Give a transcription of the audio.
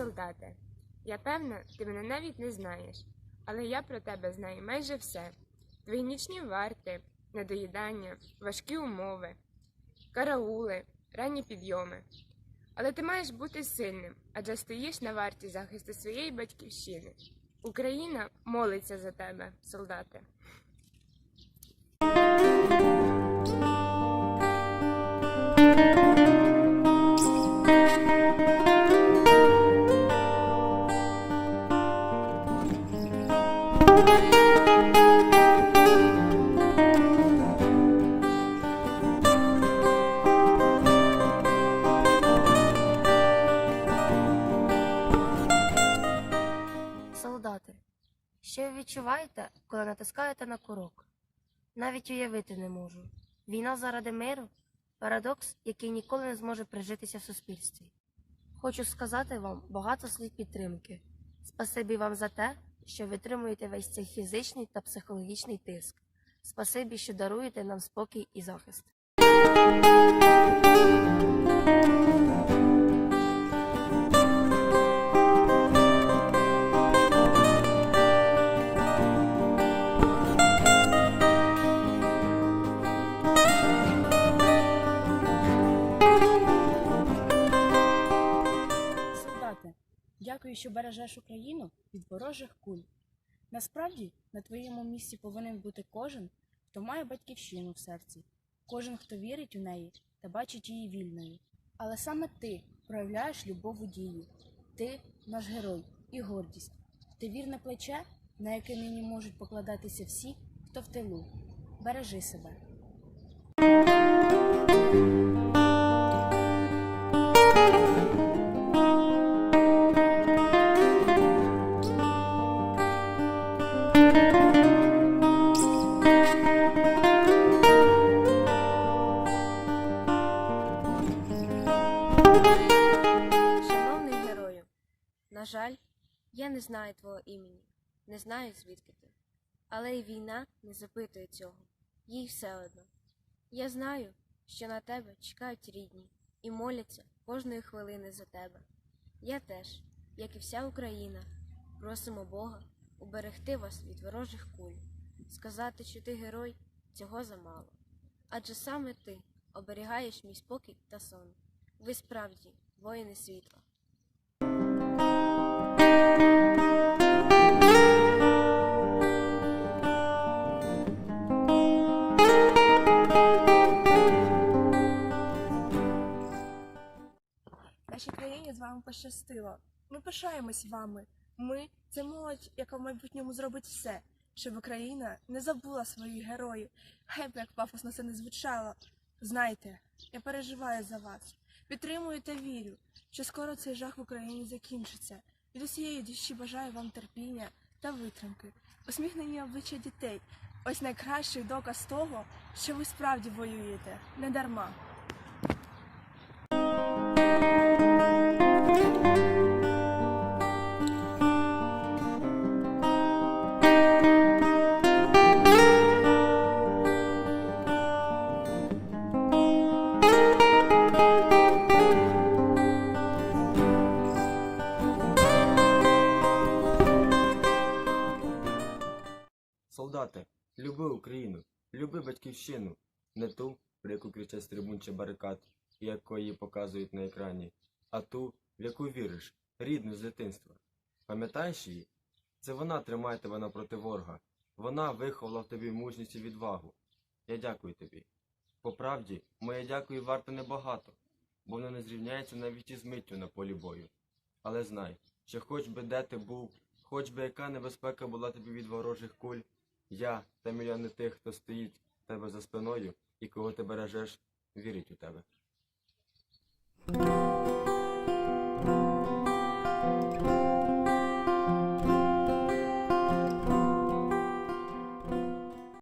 солдате. Я певна, ти мене навіть не знаєш, але я про тебе знаю майже все. Твої нічні варти, недоїдання, важкі умови, караули, ранні підйоми. Але ти маєш бути сильним, адже стоїш на варті захисту своєї батьківщини. Україна молиться за тебе, солдате. Солдати, відчуваєте, коли натискаєте на курок? Навіть уявити не можу. Війна заради миру парадокс, який ніколи не зможе прижитися в суспільстві. Хочу сказати вам багато слів підтримки. Спасибі вам за те, що витримуєте весь цей фізичний та психологічний тиск. Спасибі, що даруєте нам спокій і захист. Дякую, що бережеш Україну від ворожих куль. Насправді, на твоєму місці повинен бути кожен, хто має батьківщину в серці, кожен, хто вірить у неї та бачить її вільною. Але саме ти проявляєш любов у дії. Ти наш герой і гордість. Ти вірне плече, на яке нині можуть покладатися всі, хто в тилу. Бережи себе. Жаль, я не знаю твого імені, не знаю звідки ти. Але і війна не запитує цього, їй все одно. Я знаю, що на тебе чекають рідні і моляться кожної хвилини за тебе. Я теж, як і вся Україна, просимо Бога уберегти вас від ворожих куль, сказати, що ти герой, цього замало. Адже саме ти оберігаєш мій спокій та сон. Ви справді воїни світла. З вами пощастило. Ми пишаємось вами. Ми це молодь, яка в майбутньому зробить все, щоб Україна не забула своїх героїв. Хай би як пафосно це не звучало. Знайте, я переживаю за вас. Підтримую та вірю, що скоро цей жах в Україні закінчиться. Від усієї душі бажаю вам терпіння та витримки. Усміхнені обличчя дітей. Ось найкращий доказ того, що ви справді воюєте не дарма. Люби Україну, люби батьківщину, не ту, про яку кричать трибун чи барикад, яку показують на екрані, а ту, в яку віриш, рідну з дитинства. Пам'ятаєш її? Це вона тримає тебе напроти ворога. Вона виховала в тобі мужність і відвагу. Я дякую тобі. По правді, моє дякую варто небагато, бо воно не зрівняється навіть із миттю на полі бою. Але знай, що хоч би де ти був, хоч би яка небезпека була тобі від ворожих куль, я та мільйони тих, хто стоїть тебе за спиною і кого ти бережеш, вірять у тебе.